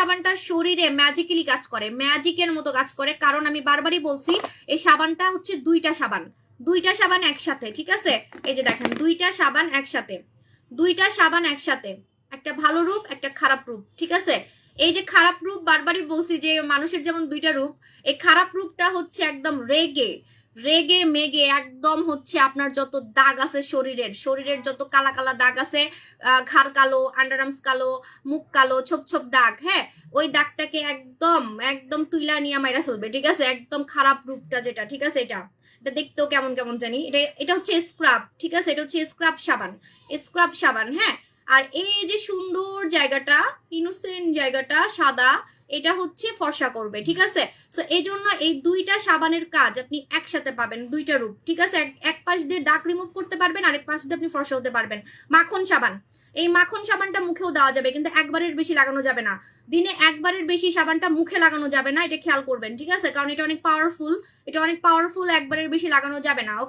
সাবানটা শরীরে ম্যাজিক্যালি কাজ করে ম্যাজিকের মতো কাজ করে। কারণ আমি বারবারই বলছি, এই সাবানটা হচ্ছে দুইটা সাবান। দুইটা সাবান একসাথে, ঠিক আছে? এই যে দেখেন, দুইটা সাবান একসাথে। দুইটা সাবান একসাথে। একটা ভালো রূপ, একটা খারাপ রূপ, ঠিক আছে? এই যে খারাপ রূপ বারবারই বলছি যে মানুষের যেমন দুইটা রূপ, এই খারাপ রূপটা হচ্ছে একদম রেগে রেগে মেগে একদম হচ্ছে আপনার যত দাগ আছে শরীরের শরীরের যত কালা কালা দাগ আছে ঘাড় কালো আন্ডারআর্মস কালো, মুখ কালো, ছোপ ছোপ দাগ হ্যাঁ? ওই দাগটাকে একদম একদম তুইলা নিয়ে মাইরা ফেলবে, ঠিক আছে? একদম খারাপ রূপটা যেটা, ঠিক আছে এটা? এটা দেখতেও কেমন কেমন জানি? এটা এটা হচ্ছে স্ক্রাব ঠিক আছে? এটা হচ্ছে স্ক্রাব সাবান স্ক্রাব সাবান হ্যাঁ? আর এই যে সুন্দর জায়গাটা ইনোসেন্ট জায়গাটা, সাদা এটা হচ্ছে ফর্সা করবে, ঠিক আছে? সো এই জন্য এই দুইটা সাবানের কাজ আপনি একসাথে পাবেন, দুইটা রূপ, ঠিক আছে? এক- পাশ দিয়ে দাগ রিমুভ করতে পারবেন, আরেক পাশ দিয়ে আপনি ফর্সা হতে পারবেন। মাখন সাবান, এই মাখন সাবানটা মুখেও দেওয়া যাবে, কিন্তু একবারের বেশি লাগানো যাবে না। দিনে একবারের বেশি সাবানটা মুখে লাগানো যাবে না, এটা খেয়াল করবেন, ঠিক আছে? কারণ এটা অনেক পাওয়ারফুল এটা অনেক পাওয়ারফুল একবারের বেশি লাগানো যাবে না